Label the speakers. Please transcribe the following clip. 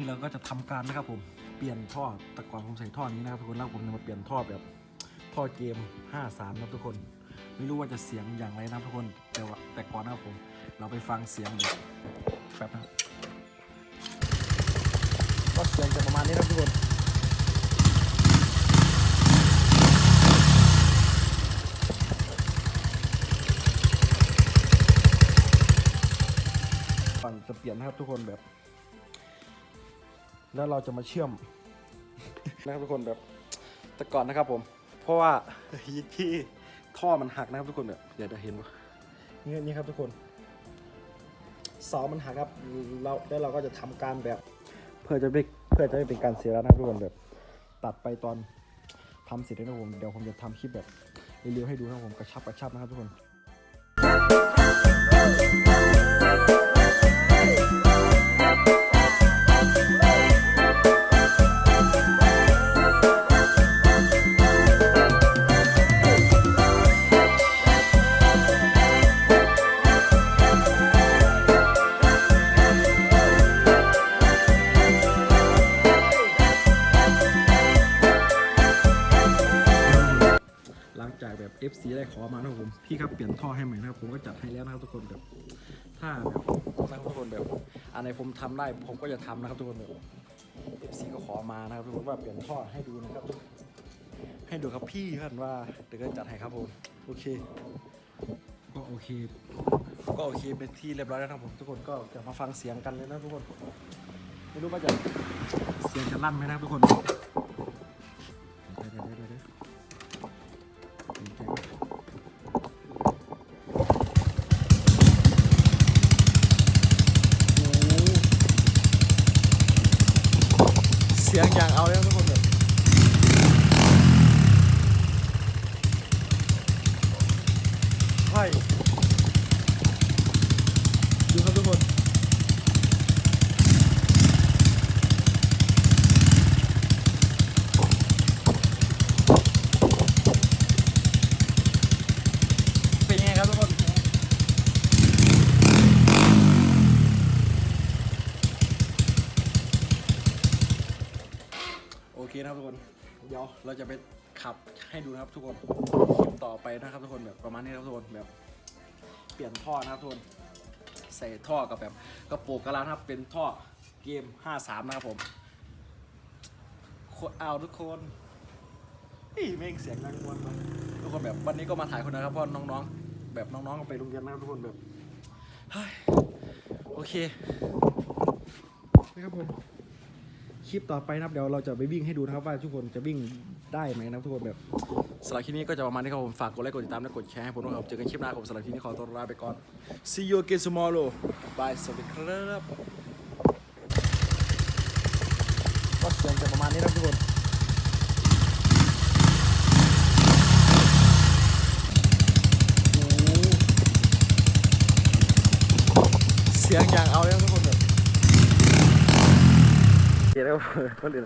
Speaker 1: นี่เราก็จะทำการนะครับผม เปลี่ยนท่อ แต่ก่อนผมใส่ท่อนี้นะครับทุกคน แล้วผมจะมาเปลี่ยนท่อแบบท่อเกม 53 นะครับทุกคน ไม่รู้ว่าจะเสียงอย่างไรนะทุกคน แต่ว่าแต่ก่อนนะครับผม เราไปฟังเสียงแบบแป๊บนะครับก็เสียงจะประมาณนี้นะครับทุกคนก่อนจะเปลี่ยนนะครับทุกคนแบบ แล้วเราจะมาเชื่อม นะครับทุกคนแบบแต่ก่อนนะครับผม เพราะว่าที่ท่อมันหักนะครับทุกคนแบบเดี๋ยวจะเห็นว่านี่นี่ครับทุกคนเสามันหักครับเราแล้วเราก็จะทำการแบบ เพื่อจะไม่เพื่อจะไม่เป็นการเสียแล้วนะครับทุกคนแบบ ตัดไปตอนทำเสร็จแล้วนะครับผมเดี๋ยวผมจะทำคลิปแบบเร็วๆให้ดูนะครับผมกระชับกระชับนะครับทุกคน FC ได้ขอมานะครับผม พี่ครับเปลี่ยนท่อให้ใหม่นะครับ ผมก็จัดให้แล้วนะครับทุกคนแบบ ถ้าแบบนะครับทุกคนแบบอันไหนผมทำได้ผมก็จะทำนะครับทุกคนแบบ FC ก็ขอมานะครับทุกคนว่าเปลี่ยนท่อให้ดูนะครับ ให้ดูครับพี่ท่านว่าเดี๋ยวก็จัดให้ครับผมโอเค ก็โอเค ก็โอเคเป็นที่เรียบร้อยแล้วนะครับผมทุกคนก็จะมาฟังเสียงกันเลยนะทุกคน ไม่รู้ว่าจะเสียงจะลั่นไหมนะครับทุกคนเดี๋ยวเดี๋ยวเดี๋ยว เสียงอย่างเอาแล้วทุกคนแบบใช่ดูครับทุกคน เป็นยังไงครับทุกคน โอเคนะครับทุกคน เดี๋ยวเราจะไปขับให้ดูนะครับทุกคนคลิปต่อไปนะครับทุกคนแบบประมาณนี้นะครับทุกคนแบบ เปลี่ยนท่อนะครับทุกคนใส่ท่อกับแบบกระโปรงกระลานะครับเป็นท่อเกม 53 นะครับผมโคตรเอาทุกคนนี่แม่งเสียงดังวนมาทุกคนแบบวันนี้ก็มาถ่ายคนนะครับเพราะน้องๆ แบบน้องๆก็ไปโรงเรียนนะครับทุกคนแบบโอเคนะครับผม คลิปต่อไปนะครับเดี๋ยวเราจะไปวิ่งให้ดูนะครับว่าทุกคนจะวิ่งได้ไหมนะครับทุกคนแบบสำหรับคลิปนี้ก็จะประมาณนี้ครับผมฝากกดไลค์กดติดตามและกดแชร์ให้ผมด้วยครับเจอกันคลิปหน้าครับผมสำหรับคลิปนี้ขอตัวลาไปก่อน see you again tomorrow bye สวัสดีครับก็เสียงจะประมาณนี้นะครับทุกคนเสียงอย่างเอาแล้วทุกคนแบบเดี๋ย วเราเดี๋ยว